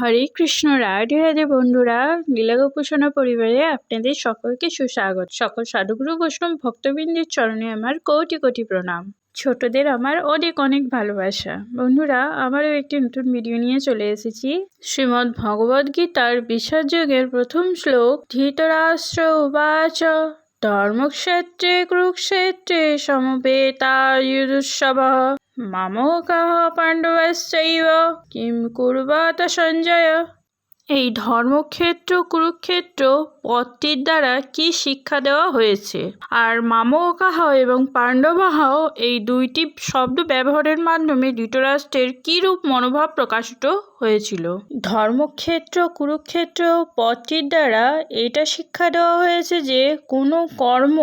হরে কৃষ্ণ রাধে রাধে বন্ধুরা লীলা গোপোষণা পরিবারে আপনাদের সকলকে সুস্বাগত। সকল সাধুগুরু, বৈষ্ণব ভক্তবৃন্দের চরণে আমার কোটি কোটি প্রণাম। ছোটদের আমার অনেক অনেক ভালোবাসা। বন্ধুরা, আমারও একটি নতুন ভিডিও নিয়ে চলে এসেছি। শ্রীমদ্ ভগবদ গীতার বিশ্বাসযোগের প্রথম শ্লোক, ধৃতরাষ্ট্র উবাচ। ধর্মক্ষেত্রে, কুরুক্ষেত্রে সমবেতায়ুৎসব মামকাহ পাণ্ডবশ্চৈব কিম কুর্বত সঞ্জয় এই ধর্মক্ষেত্র কুরুক্ষেত্র পদটির দ্বারা কি শিক্ষা দেওয়া হয়েছে? আর মামকাহ এবং পাণ্ডবাহাও এই দুইটি শব্দ ব্যবহারের মাধ্যমে ধৃতরাষ্ট্রের কীরূপ মনোভাব প্রকাশিত হয়েছিল? ধর্মক্ষেত্র কুরুক্ষেত্র পদটির দ্বারা এটা শিক্ষা দেওয়া হয়েছে যে কোনো কর্ম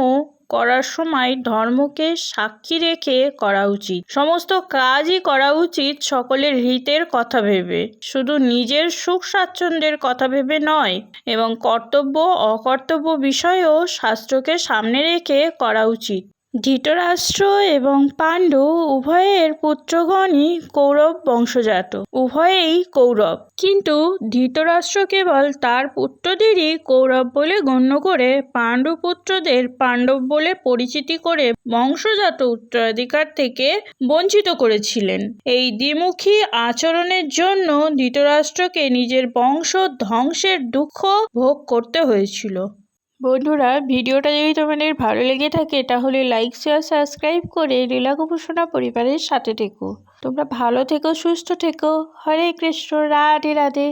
করার সময় ধর্মকে সাক্ষী রেখে করা উচিত। সমস্ত কাজই করা উচিত সকলের হিতের কথা ভেবে। শুধু নিজের সুখ স্বাচ্ছন্দ্যের কথা ভেবে নয়, এবং কর্তব্য অকর্তব্য বিষয়েও শাস্ত্রকে সামনে রেখে করা উচিত। ধৃতরাষ্ট্র এবং পাণ্ডু উভয়ের পুত্রগণই কৌরব বংশজাত, উভয়েই কৌরব। কিন্তু ধৃতরাষ্ট্র কেবল তার পুত্রদেরই কৌরব বলে গণ্য করে, পাণ্ডু পুত্রদের পাণ্ডব বলে পরিচিতি করে বংশজাত উত্তরাধিকার থেকে বঞ্চিত করেছিলেন। এই দ্বিমুখী আচরণের জন্য ধৃতরাষ্ট্রকে নিজের বংশ ধ্বংসের দুঃখ ভোগ করতে হয়েছিল। বন্ধুরা, ভিডিওটা যদি তোমাদের ভালো লেগে থাকে, তাহলে লাইক শেয়ার সাবস্ক্রাইব করে লীলা গোপোষণা পরিবারের সাথে থেকো। তোমরা ভালো থেকো, সুস্থ থেকো। হরে কৃষ্ণ, রাধে রাধে।